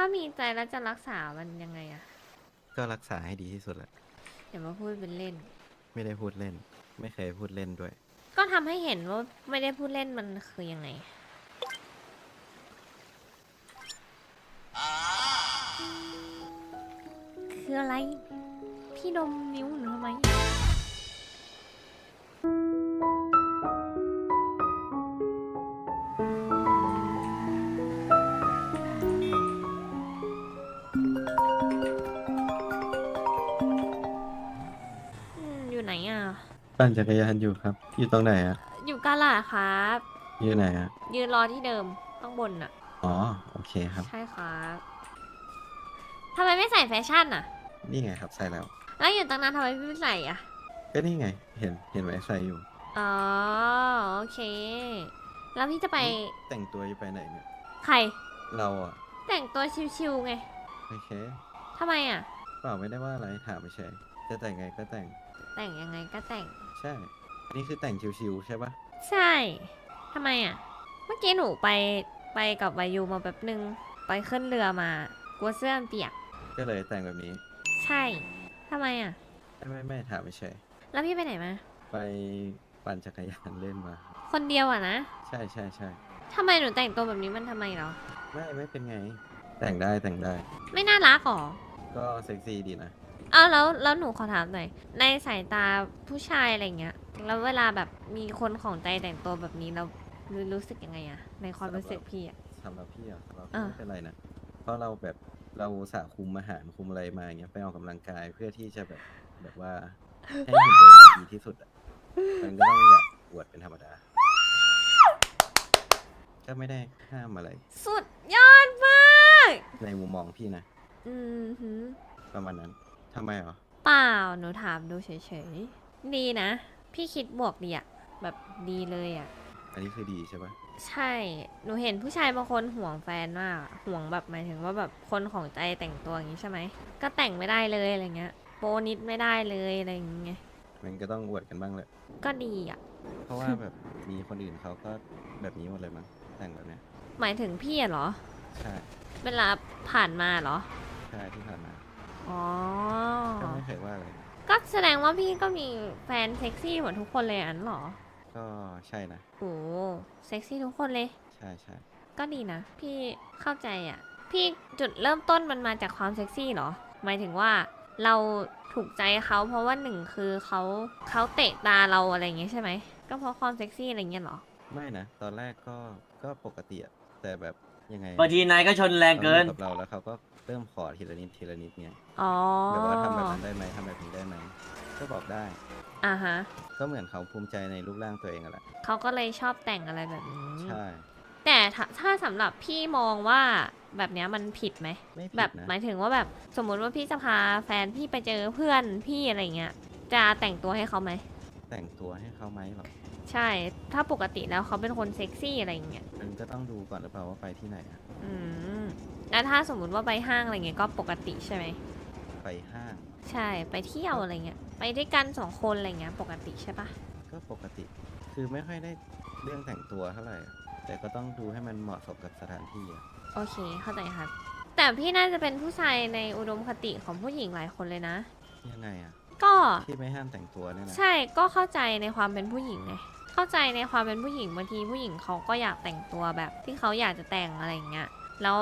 ถ้ามีใจแล้วจะรักษามันยังไงอะก็รักษาให้ดีที่สุดแหละอย่ามาพูดเป็นเล่น ไม่ได้พูดเล่น ไม่เคยพูดเล่นด้วย ก็ทำให้เห็นว่าไม่ได้พูดเล่นมันคือยังไง คืออะไร พี่ดมนิ้วหนูทำไม ไหนอะ ปั่นจักรยานอยู่ครับ อยู่ตรงไหนอะอยู่กาลาดครับ อยู่ไหนอะยืนรอที่เดิมข้างบนอะ อ๋อโอเคครับ ใช่ครับทำไมไม่ใส่แฟชั่นอะ นี่ไงครับใส่แล้ว แล้วอยู่ตั้งนานทำไมพี่ไม่ใส่อะ ก็นี่ไง เห็นเห็นไหมใส่อยู่ อ๋อโอเค แล้วพี่จะไปแต่งตัวจะไปไหนเนี่ย ใคร เราอะแต่งตัวชิวๆไงโอเคทำไมอะ เปล่าไม่ได้ว่าอะไรถามไม่ใช่จะแต่งไงก็แต่ง แต่งยังไงก็แต่ง ใช่ อันนี้คือแต่งชิวๆใช่ปะใช่ทำไมอะ เมื่อกี้หนูไปไปกับวายุมาแบบนึง ไปขึ้นเรือมากลัวเสื้อมันเปียก ก็เลยแต่งแบบนี้ ใช่ทำไมอะ ไม่ไม่ไม่ถามไม่ใช่ แล้วพี่ไปไหนมา ไปปั่นจักรยานเล่นมา คนเดียวอะนะใช่ใช่ใช่ทำไมหนูแต่งตัวแบบนี้มันทำไมเหรอ ไม่ไม่เป็นไง แต่งได้แต่งได้ ไม่น่ารักหรอ ก็เซ็กซี่ดีนะ อ้าวแล้วแล้วหนูขอถามหน่อยในสายตาผู้ชายอะไรเงี้ยแล้วเวลาแบบมีคนของใจแต่งตัวแบบนี้เรารู้รู้สึกยังไงอะในความรู้สึกพี่อะ สำหรับพี่อะสำหรับอ่าพี่ไม่เป็นไรนะ เพราะเราแบบเราสาคุมอาหารคุมอะไรมาอย่างเงี้ยไปออกกำลังกายเพื่อที่จะแบบแบบว่าให้หุ่นตัวเองดีที่สุดอะมันก็ต้องอยากอวดเป็นธรรมดา ก็ไม่ได้ห้ามอะไร สุดยอดมาก ในมุมมองพี่นะ อืมหือประมาณนั้น ทำไมเหรอ เปล่าหนูถามดูเฉยๆ ดีนะ พี่คิดบวกดีอะแบบดีเลยอะอันนี้คือดีใช่ปะใช่ หนูเห็นผู้ชายบางคนห่วงแฟนมากอะห่วงแบบหมายถึงว่าแบบคนของใจแต่งตัวอย่างนี้ใช่ไหม ก็แต่งไม่ได้เลยอะไรเงี้ย โปรนิดไม่ได้เลยอะไรอย่างเงี้ย มันก็ต้องอวดกันบ้างแหละ ก็ดีอะเพราะว่าแบบมีคนอื่นเขาก็แบบนี้หมดเลยมั้งแต่งแบบเนี้ย หมายถึงพี่อะเหรอ ใช่ เวลาผ่านมาเหรอ ใช่ที่ผ่านมา อ๋อ ก็ไม่เคยว่าอะไรก็แสดงว่าพี่ก็มีแฟนเซ็กซี่เหมือนทุกคนเลยอันเหรอก็ใช่นะโอ้เซ็กซี่ทุกคนเลย ใช่ใช่ก็ดีนะ พี่เข้าใจอะ พี่จุดเริ่มต้นมันมาจากความเซ็กซี่เหรอ หมายถึงว่าเราถูกใจเขาเพราะว่าหนึ่งคือเขาเขาเตะตาเราอะไรอย่างเงี้ยใช่ไหม ก็เพราะความเซ็กซี่อะไรเงี้ยเหรอ ไม่นะ ตอนแรกก็ก็ปกติอะแต่แบบ ยังไงบางทีนายก็ชนแรงเกิน ขาอยู่กับเราแล้วเขาก็เริ่มขอทีละนิดทีละนิดเนี่ยอ๋อแบบว่าทำแบบนั้นได้ไหมทำแบบนี้ได้ไหมก็บอกได้ อ่าฮะก็เหมือนเขาภูมิใจในรูปร่างตัวเองอะแหละเขาก็เลยชอบแต่งอะไรแบบนี้ ใช่ แต่ถ้าถ้าสำหรับพี่มองว่าแบบเนี้ยมันผิดไหม ไม่ผิแบดบนะหมายถึงว่าแบบสมมุติว่าพี่จะพาแฟนพี่ไปเจอเพื่อนพี่อะไรเงี้ยจะแต่งตัวให้เขาไหมแต่งตัวให้เขาไหมหรอ ใช่ ถ้าปกติแล้วเขาเป็นคนเซ็กซี่อะไรเงี้ย มันก็ต้องดูก่อนหรือเปล่าว่าไปที่ไหนอะอืม แล้วถ้าสมมุติว่าไปห้างอะไรเงี้ยก็ปกติใช่ไหม ไปห้างใช่ ไปเที่ยวอะไรเงี้ย ไปด้วยกันสองคนอะไรเงี้ยปกติใช่ปะก็ปกติ คือไม่ค่อยได้เรื่องแต่งตัวเท่าไหร่อะแต่ก็ต้องดูให้มันเหมาะสมกับสถานที่อะโอเค เข้าใจครับ แต่พี่น่าจะเป็นผู้ชายในอุดมคติของผู้หญิงหลายคนเลยนะ ยังไงอะก็ ที่ไม่ห้ามแต่งตัวเนี่ยนะใช่ ก็เข้าใจในความเป็นผู้หญิงไง เข้าใจในความเป็นผู้หญิงบางทีผู้หญิงเขาก็อยากแต่งตัวแบบที่เขาอยากจะแต่งอะไรอย่างเงี้ยแล้ว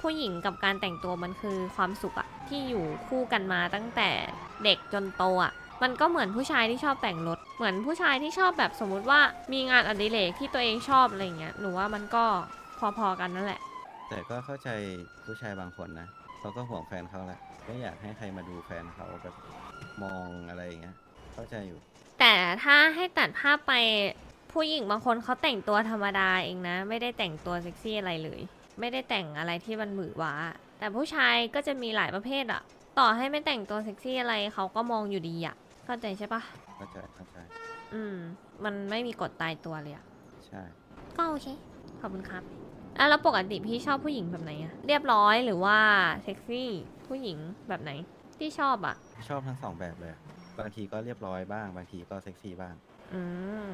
ผู้หญิงกับการแต่งตัวมันคือความสุขอะที่อยู่คู่กันมาตั้งแต่เด็กจนโตอะมันก็เหมือนผู้ชายที่ชอบแต่งรถ เหมือนผู้ชายที่ชอบแบบสมมุติว่ามีงานอดิเรกที่ตัวเองชอบอะไรเงี้ยหนูว่ามันก็พอๆกันนั่นแหละ แต่ก็เข้าใจผู้ชายบางคนนะเขาก็ห่วงแฟนเขาแหละไม่อยากให้ใครมาดูแฟนเขาแบบมองอะไรอย่างเงี้ยเข้าใจอยู่ แต่ถ้าให้ตัดภาพไปผู้หญิงบางคนเขาแต่งตัวธรรมดาเองนะ ไม่ได้แต่งตัวเซ็กซี่อะไรเลย ไม่ได้แต่งอะไรที่มันหวือหวาแต่ผู้ชายก็จะมีหลายประเภทอะต่อให้ไม่แต่งตัวเซ็กซี่อะไรเขาก็มองอยู่ดีอะเข้าใจใช่ปะเข้าใจเข้าใจอืม มันไม่มีกฎตายตัวเลยอะใช่ก็โอเคขอบคุณครับอะแล้วปกติพี่ชอบผู้หญิงแบบไหนอะเรียบร้อยหรือว่าเซ็กซี่ผู้หญิงแบบไหนที่ชอบอะชอบทั้งสองแบบเลยอะ บางทีก็เรียบร้อยบ้าง บางทีก็เซ็กซี่บ้าง อืม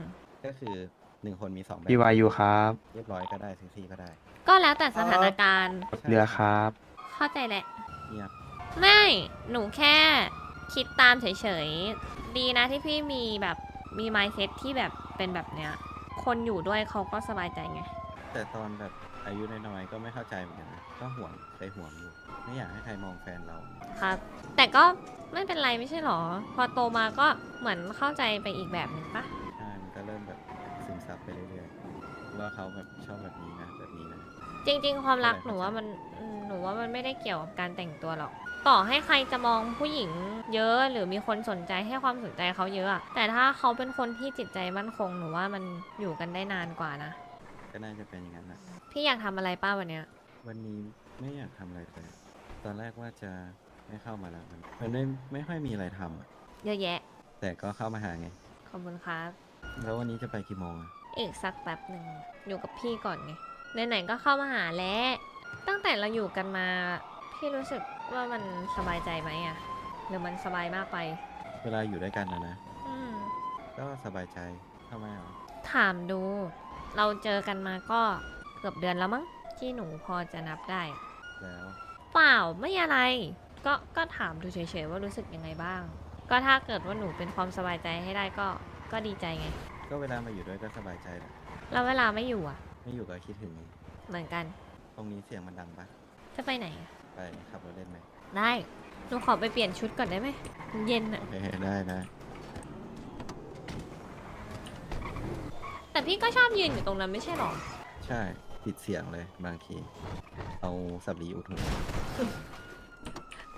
ก็คือหนึ่งคนมีสองแบบพี่วายูครับเรียบร้อยก็ได้เซ็กซี่ก็ได้ก็แล้วแต่สถานการณ์ใช่เรือครับคเข้าใจแหละ เงียบไม่ หนูแค่คิดตามเฉยๆ ดีนะที่พี่มีแบบมี mindset ที่แบบเป็นแบบเนี้ย คนอยู่ด้วยเขาก็สบายใจไง แต่ตอนแบบอายุน้อยๆก็ไม่เข้าใจเหมือนกันนะ ก็ห่วงไปห่วงอยู่ไม่อยากให้ใครมองแฟนเรา ครับ แต่ก็ไม่เป็นไรไม่ใช่หรอ พอโตมาก็เหมือนเข้าใจไปอีกแบบหนึ่งปะใช่มันก็เริ่มแบบซึมซับไปเรื่อยๆว่าเขาแบบชอบแบบนี้นะแบบนี้นะ จริง ๆ ความรักเข้าใจหนูว่ามันอืมหนูว่ามันไม่ได้เกี่ยวกับการแต่งตัวหรอก ต่อให้ใครจะมองผู้หญิงเยอะหรือมีคนสนใจให้ความสนใจเขาเยอะอะแต่ถ้าเขาเป็นคนที่จิตใจมั่นคงหนูว่ามันอยู่กันได้นานกว่านะก็น่าจะเป็นอย่างนั้นแหละพี่อยากทำอะไรป้าวันเนี้ย วันนี้ไม่อยากทำอะไรเลยตอนแรกว่าจะไม่เข้ามาแล้ว มันมันไม่ไม่ค่อยมีอะไรทำอะเยอะแยะ แต่ก็เข้ามาหาไง ขอบคุณครับ แล้ววันนี้จะไปกี่โมงอะอีกสักแป๊บหนึ่งอยู่กับพี่ก่อนไงไหนๆก็เข้ามาหาแล้วตั้งแต่เราอยู่กันมาพี่รู้สึกว่ามันสบายใจไหมอะหรือมันสบายมากไป เวลาอยู่ด้วยกันนะนะอืม ก็สบายใจทำไมอะถามดู เราเจอกันมาก็เกือบเดือนแล้วมั้ง ที่หนูพอจะนับได้ แล้ว เปล่าไม่อะไร ก็ก็ถามดูเฉยๆว่ารู้สึกยังไงบ้าง ก็ถ้าเกิดว่าหนูเป็นความสบายใจให้ได้ก็ก็ดีใจไง ก็เวลามาอยู่ด้วยก็สบายใจแหละแล้วเวลาไม่อยู่อะ ไม่อยู่ก็คิดถึงเหมือนกัน ตรงนี้เสียงมันดังปะจะไปไหนอะไปขับรถเล่นไหมได้ หนูขอไปเปลี่ยนชุดก่อนได้ไหมมันเย็นอะโอเคได้ได้แต่พี่ก็ชอบยืนอยู่ตรงนั้นไม่ใช่หรอ ใช่ ปิดเสียงเลยบางที เอาสับลีอุดหู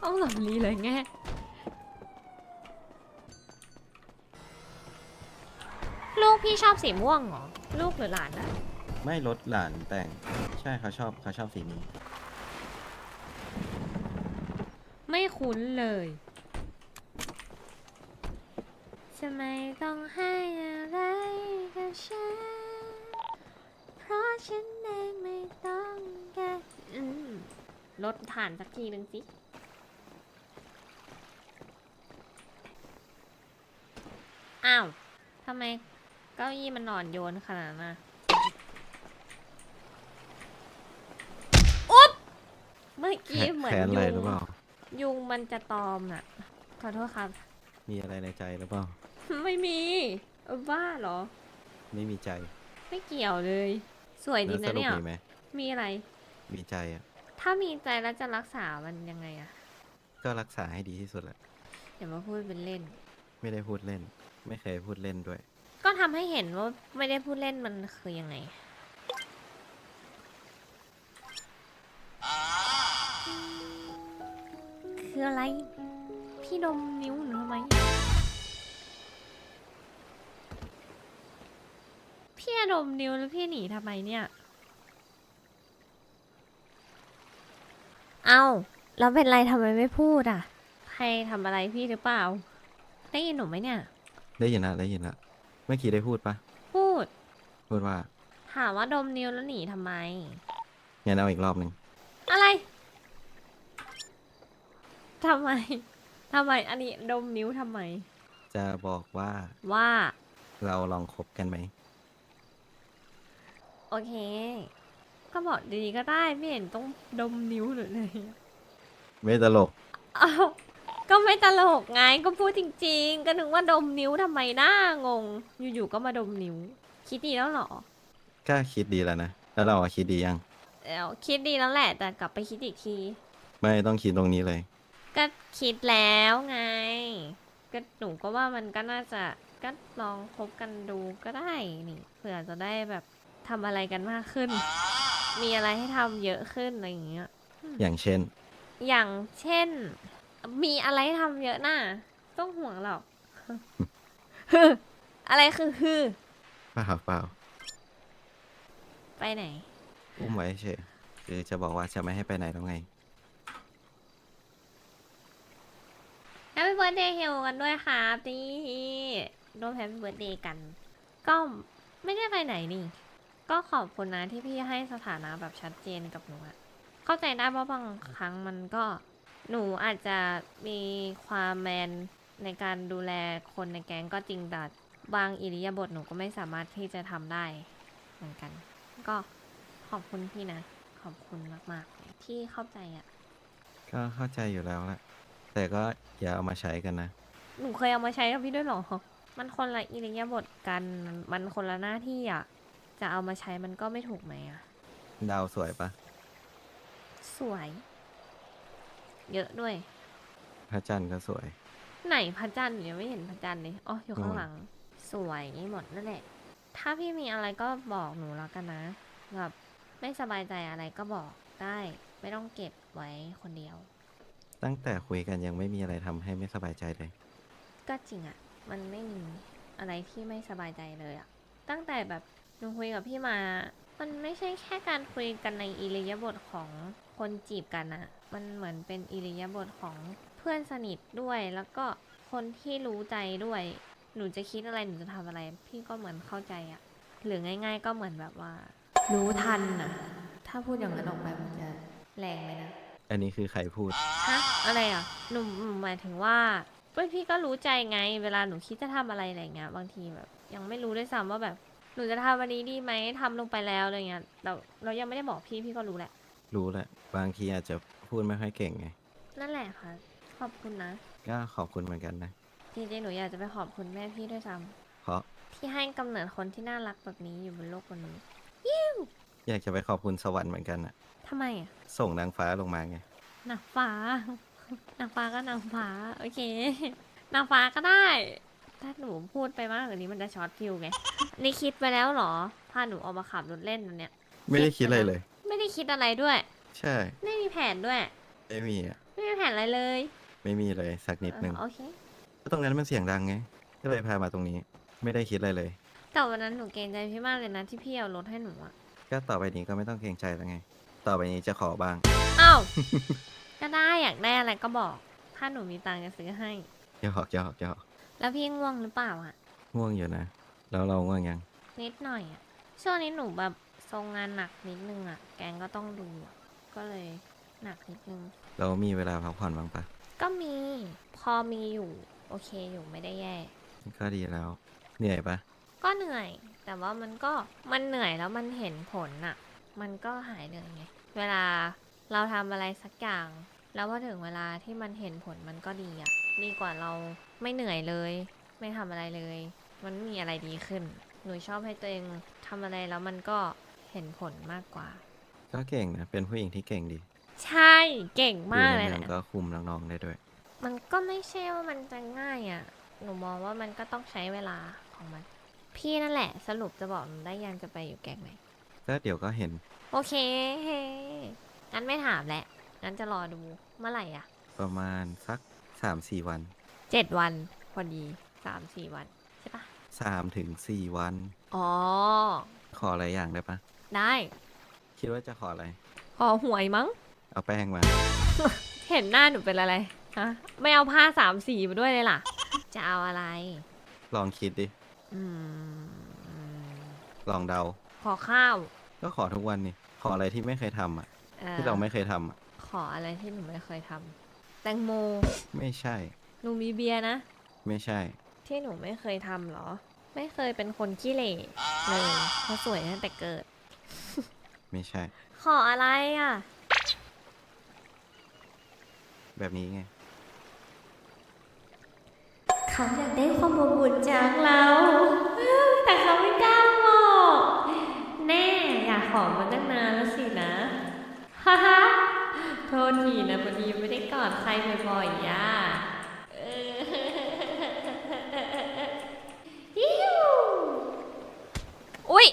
ต้องสำลีเลยแง่ลูกพี่ชอบสีม่วงเหรอ ลูกหรือหลานนะไม่ลดหลานแต่ง ใช่เขาชอบเขาชอบสีนี้ ไม่คุ้นเลยทำไมต้องให้อะไรกับฉัน เพราะฉัน เองไม่ต้องการอืมลดฐานสักทีหนึ่งสิ อ้าวทำไมเก้าอี้มันนอนโยนขนาดนั้นน่ะอุ๊บเมื่อกี้เหมือนแค้นอะไรยุหรืองเปล่า ยุงมันจะตอมน่ะ ขอโทษครับ มีอะไรในใจหรือเปล่า ไม่มีเออบ้าเหรอ ไม่มีใจ ไม่เกี่ยวเลย สวยดีแล้วสนะรุปเนี่ยมีไหมมีอะไร มีใจอะ ถ้ามีใจแล้วจะรักษามันยังไงอะก็รักษาให้ดีที่สุดแหละ อย่ามาพูดเป็นเล่น ไม่ได้พูดเล่น ไม่เคยพูดเล่นด้วย ก็ทำให้เห็นว่าไม่ได้พูดเล่นมันคือยังไง คืออะไร พี่ดมนิ้วหนูทำไม พี่ดมนิ้วแล้วพี่หนีทำไมเนี่ย เอาแล้วเป็นไรทำไมไม่พูดอะ ใครทำอะไรพี่หรือเปล่า ได้ยินหนูไหมเนี่ย ได้ยินละได้ยินละเมื่อกี้ได้พูดปะพูด พูดว่าถามว่าดมนิ้วแล้วหนีทำไม งั้นเอาอีกรอบหนึ่งอะไรทำไมทำไม อันนี้ดมนิ้วทำไม จะบอกว่าว่าเราลองคบกันไหม โอเค ก็บอกดีๆก็ได้ไม่เห็นต้องดมนิ้วหรือเลยไม่ตลกอ้าวก็ไม่ตลกไงก็พูดจริง ๆ ก็นึกว่าดมนิ้วทำไมน่างง อยู่ๆก็มาดมนิ้ว คิดดีแล้วเหรอก็คิดดีแล้วนะ แล้วเราอะคิดดียัง แล้วคิดดีแล้วแหละ แต่กลับไปคิดอีกที ไม่ต้องคิดตรงนี้เลย ก็คิดแล้วไง ก็หนูก็ว่ามันก็น่าจะก็ลองคบกันดูก็ได้นี่เผื่อจะได้แบบ ทำอะไรกันมากขึ้น มีอะไรให้ทำเยอะขึ้นอะไรอย่างเงี้ย อย่างเช่น อย่างเช่น มีอะไรให้ทำเยอะน่ะต้องห่วงหรอกอะไรคือคือเปล่าเปล่าไปไหน อุ้มไว้เฉยคือจะบอกว่าจะไม่ให้ไปไหนแล้วไงแฮปปี้เบิร์ดเดย์เฮลกันด้วยครับนี่ร่วมแฮปปี้เบิร์ดเดย์กัน ก็ไม่ได้ไปไหนนี่ ก็ขอบคุณนะที่พี่ให้สถานะแบบชัดเจนกับหนูอะเข้าใจได้ว่าบางครั้งมันก็ หนูอาจจะมีความแมนในการดูแลคนในแก๊งก็จริงแต่บางอิริยาบถหนูก็ไม่สามารถที่จะทำได้เหมือนกัน ก็ขอบคุณพี่นะ ขอบคุณมากๆเลยที่เข้าใจอะก็เข้าใจอยู่แล้วแหละแต่ก็อย่าเอามาใช้กันนะ หนูเคยเอามาใช้กับพี่ด้วยเหรอ มันคนละอิริยาบถกันมันคนละหน้าที่อะ จะเอามาใช้มันก็ไม่ถูกไหมอะดาวสวยปะสวย เยอะด้วย พระจันทร์ก็สวย ไหนพระจันทร์หนูยังไม่เห็นพระจันทร์เลยอ๋ออยู่ข้างนู่นหลัง สวยหมดนั่นแหละ ถ้าพี่มีอะไรก็บอกหนูแล้วกันนะแบบไม่สบายใจอะไรก็บอกได้ ไม่ต้องเก็บไว้คนเดียว ตั้งแต่คุยกันยังไม่มีอะไรทำให้ไม่สบายใจเลย ก็จริงอะมันไม่มีอะไรที่ไม่สบายใจเลยอะตั้งแต่แบบห นูคุยกับพี่มา มันไม่ใช่แค่การคุยกันในอิริยาบถของคนจีบกันอะมันเหมือนเป็นอิริยาบถของเพื่อนสนิทด้วย แล้วก็คนที่รู้ใจด้วย หนูจะคิดอะไรหนูจะทำอะไร พี่ก็เหมือนเข้าใจอะหรือง่าย ๆ ก็เหมือนแบบว่า รู้ทันอะถ้าพูดอย่างนั้นออกไปมันจะแรงเลยนะ อันนี้คือใครพูด ฮะ อะไรอะ หนูหนูหมายถึงว่าเว้ยพี่ก็รู้ใจไง เวลาหนูคิดจะทำอะไรอะไรเงี้ย บางทีแบบ ยังไม่รู้ด้วยซ้ำว่าแบบ หนูจะทำวันนี้ดีไหมทำลงไปแล้วอะไรเงี้ยเราเรายังไม่ได้บอกพี่พี่ก็รู้แหละ รู้แหละ บางทีอาจจะพูดไม่ค่อยเก่งไง นั่นแหละค่ะ ขอบคุณนะ ก็ขอบคุณเหมือนกันนะ จริงๆ หนูอยากจะไปขอบคุณแม่พี่ด้วยซ้เพราะำที่ให้กำเนิดคนที่น่ารักแบบนี้อยู่บนโลกบนนี้อยากจะไปขอบคุณสวรรค์เหมือนกันอะทำไมอะส่งนางฟ้าลงมาไง นางฟ้า นางฟ้าก็นางฟ้า โอเค นางฟ้าก็ได้ ถ้าหนูพูดไปมากกว่านี้มันจะช็อตฟิวไง นี่คิดไปแล้วเหรอพาหนูออกมาขับรถเล่นวันเนี้ย ไม่ได้คิดอะไรเลย ไม่ได้คิดอะไรด้วย ใช่ ไม่มีแผนด้วย ไม่มีอะไม่มีแผนอะไรเลยไม่มีเลยสักนิดนึงเออโอเค ก็ตรงนั้นมันเสียงดังไง ก็เลยพามาตรงนี้ ไม่ได้คิดอะไรเลย แต่วันนั้นหนูเกรงใจพี่มากเลยนะที่พี่เอารถให้หนูอะก็ต่อไปนี้ก็ไม่ต้องเกรงใจแล้วไง ต่อไปนี้จะขอบ้าง อ้าว ก็ได้อยากได้อะไรก็บอก ถ้าหนูมีตังค์จะซื้อให้หยอกหยอกหยอก แล้วพี่ง่วงหรือเปล่าอะง่วงอยู่นะ แล้วเราง่วงยัง นิดหน่อยอะช่วงนี้หนูแบบทรงงานหนักนิดนึงอะแกงก็ต้องดูอะก็เลยหนักนิดนึง เรามีเวลาพักผ่อนบ้างปะก็มีพอมีอยู่ โอเคอยู่ไม่ได้แย่ ก็ดีแล้ว เหนื่อยปะก็เหนื่อย แต่ว่ามันก็มันเหนื่อยแล้วมันเห็นผลอะมันก็หายเหนื่อยไงเวลาเราทำอะไรสักอย่าง แล้วพอถึงเวลาที่มันเห็นผลมันก็ดีอะดีกว่าเรา ไม่เหนื่อยเลย ไม่ทำอะไรเลย มันไม่มีอะไรดีขึ้น หนูชอบให้ตัวเองทำอะไรแล้วมันก็เห็นผลมากกว่า ก็เก่งนะ เป็นผู้หญิงที่เก่งดีใช่เก่งอยู่มากในเลยเมืองนะก็คุมน้องๆได้ด้วย มันก็ไม่ใช่ว่ามันจะง่ายอะ่ะ หนูมองว่ามันก็ต้องใช้เวลาของมัน พี่นั่นแหละ สรุปจะบอกหนูได้ยังจะไปอยู่แก๊งไหน ก็เดี๋ยวก็เห็นโอเคงั้นไม่ถามแหละงั้นจะรอดูเมื่อไหร่อะ ประมาณสักสามสี่วัน เจ็ดวันพอดีสามสี่วันใช่ปะสามถึงสี่วัน อ๋อ ขออะไรอย่างได้ปะได้ คิดว่าจะขออะไร ขอหวยมั้ง เอาแป้งมา เห็นหน้าหนูเป็นอะไรฮะไม่เอาผ้าสามสีมาด้วยเลยล่ะ จะเอาอะไร ลองคิดดิ อืม ลองเดา ขอข้าวก็ขอทุกวันนี่ ขออะไรที่ไม่เคยทำอะ อ่อที่เราไม่เคยทำอะ ขออะไรที่หนูไม่เคยทำแตงโม ไม่ใช่ หนูมีเบียร์นะ ไม่ใช่ ที่หนูไม่เคยทำเหรอ ไม่เคยเป็นคนขี้เหร่เลยเพราะสวยตั้งแต่เกิด ไม่ใช่ ขออะไรอะ แบบนี้ไง เขาอยากได้ความอบอุ่นจากเรา แต่เขาไม่กล้าบอกแน่อยากขอมาตั้งนานแล้วสินะ ฮ่าฮ่าโทษทีนะพอดีไม่ได้กอดใครบ่อยๆย่าเออฮิวอุ๊ย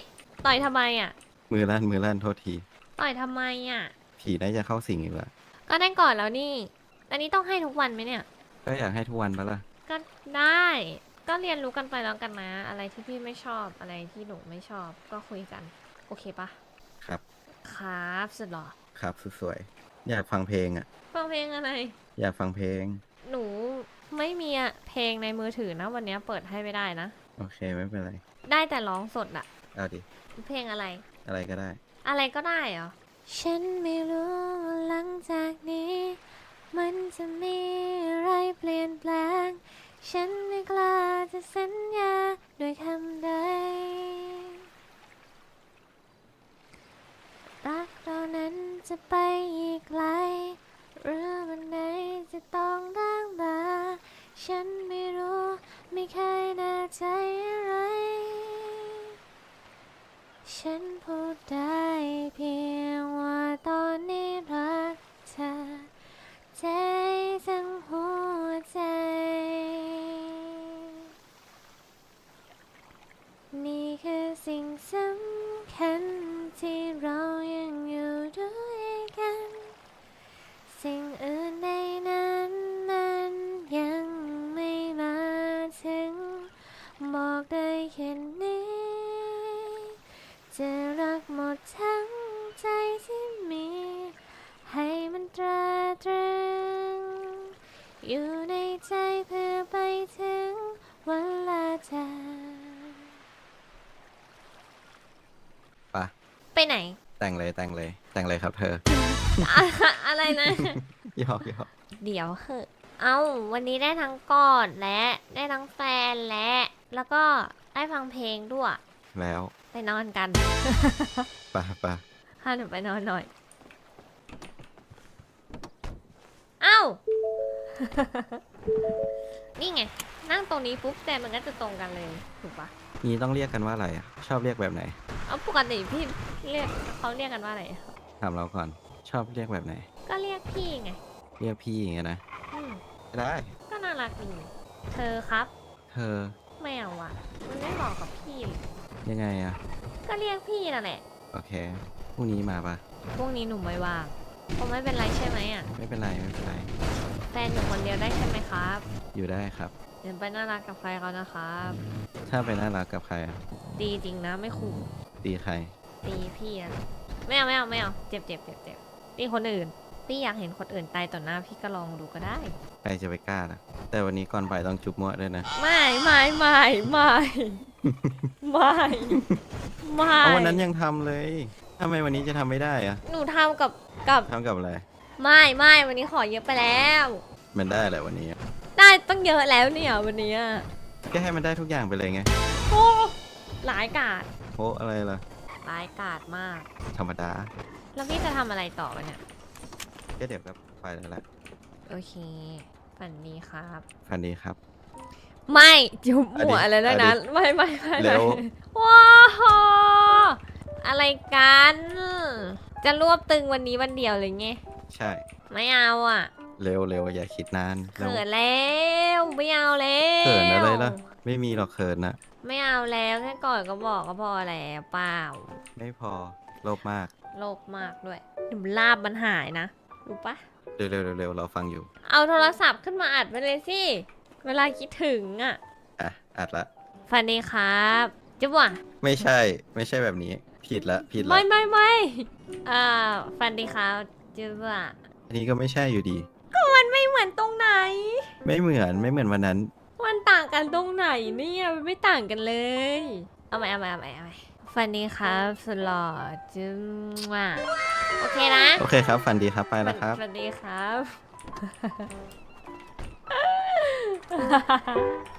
ต่อยทำไมอะ มือลั่นมือลั่นโทษที ต่อยทำไมอะ ผีน่าจะเข้าสิงอีกแล้วก็ได้ก่อนแล้วนี่ อันนี้ต้องให้ทุกวันไหมเนี่ย ก็อยากให้ทุกวันปะล่ะ ก็ได้ ก็เรียนรู้กันไปแล้วกันนะ อะไรที่พี่ไม่ชอบ อะไรที่หนูไม่ชอบ ก็คุยกัน โอเคปะครับ ครับสุดหรอครับสุดสวยอยากฟังเพลงอะ ฟังเพลงอะไร อยากฟังเพลง หนูไม่มีอะเพลงในมือถือนะ วันนี้เปิดให้ไม่ได้นะ โอเคไม่เป็นไร ได้แต่ร้องสดอะ เอาดิ เพลงอะไร อะไรก็ได้ อะไรก็ได้เหรอ ฉันไม่รู้หลังจากนี้ มันจะมีอะไรเปลี่ยนแปลง ฉันไม่กล้าจะสัญญาด้วยคำใด รักเรานั้นจะไปอีกไกล หรือวันไหนจะต้องร่างบา ฉันไม่รู้ ไม่เคยแน่ใจอะไร ฉันพูดได้เพียงว่าตอน อยู่ในใจเพื่อไปถึงวันลาจากปะไปไหน แต่งเลยแต่งเลย แต่งเลยครับเธอ อะอะไรนะ หยอกหยอกเดี๋ยวเหอะ เอาวันนี้ได้ทั้งกอดและได้ทั้งแฟนและ แล้วก็ได้ฟังเพลงด้วย แล้วไปนอนกัน ปะปะ พาหนูไปนอนหน่อย เอ้า นี่ไง นั่งตรงนี้ปุ๊บแต่มันก็จะตรงกันเลยถูกปะนี่ต้องเรียกกันว่าอะไรอะชอบเรียกแบบไหนเอาปกติพี่เรียกเขาเรียกกันว่าอะไรถามเราก่อน ชอบเรียกแบบไหน ก็เรียกพี่ไงเรียกพี่อย่างเงี้ยนะอืมได้ ก็น่ารักดีเธอครับเธอไม่เอาอะ มันไม่เหมาะกับพี่เลยยังไงอะก็เรียกพี่นั่นแหละโอเคพรุ่งนี้มาปะพรุ่งนี้หนูไม่ว่าง คงไม่เป็นไรใช่ไหมอะ ไม่เป็นไรไม่เป็นไร แฟนหนูคนเดียวได้ใช่ไหมครับ อยู่ได้ครับ เดี๋ยวไปน่ารักกับใครเขานะครับ ถ้าไปน่ารักกับใครอะดีจริงนะไม่ขู่ ตีใคร ตีพี่อะไม่เอาไม่เอาไม่เอาเจ็บเจ็บเจ็บเจ็บตีคนอื่นพี่อยากเห็นคนอื่นตายต่อหน้าพี่ก็ลองดูก็ได้ ใครจะไปกล้าล่ะ แต่วันนี้ก่อนไปต้องจุบมั่วด้วยนะ ไม่ไม่ไม่ไม่ไม่ไม่เอาวันนั้นยังทำเลยทำไมวันนี้จะทำไม่ได้อะหนูทำกับ กับทำกับอะไรไม่ไม่วันนี้ขอเยอะไปแล้ว มันได้แหละวันนี้อะได้ต้องเยอะแล้วเนี่ยวันนี้อะก็ให้มันได้ทุกอย่างไปเลยไงโอ้หลายกาดโอ้อะไรล่ะหลายกาดมาก ธรรมดา แล้วพี่จะทำอะไรต่อวะเนี่ยก็เดี๋ยวก็ไปแล้วแหละโอเคฝันดีครับฟันดีครับ ไม่จุ๊บอันหันี้วอะไรแล้วอันนี้นะไม่ไม่ไม่แล้ไม่ว ว้าวอะไรกัน จะรวบตึงวันนี้วันเดียวเลยไงใช่ ไม่เอาอะเร็วเร็วอย่าคิดนานเร็วเขินแล้วไม่เอาแล้วเขินอะไรล่ะ ไม่มีหรอกเขินนะไม่เอาแล้วแค่ก่อนก็บอกก็พอแล้วเปล่า ไม่พอโลภมากโลภมากด้วยเดี๋ยวลาบมันหายนะรู้ปะเร็วเร็วเร็วเร็วเราฟังอยู่ เอาโทรศัพท์ขึ้นมาอัดไปเลยสิ เวลาคิดถึงอะอะอัดละฟันดีครับจุ๊บว่ะไม่ใช่ไม่ใช่แบบนี้ ผิดละผิดละไม่ไม่ไม่อ่าฟันดีครับจุ๊บว่ะอันนี้ก็ไม่ใช่อยู่ดีมันไม่เหมือนตรงไหน ไม่เหมือนไม่เหมือนวันนั้น มันต่างกันตรงไหนเนี่ยมันไม่ต่างกันเลย เอาใหม่เอาใหม่เอาใหม่เอาใหม่ฟันดีครับสุดหล่อจุ๊บว่ะโอเคนะโอเคครับฟันดีครับไปแล้วครับ ฟันดีครับ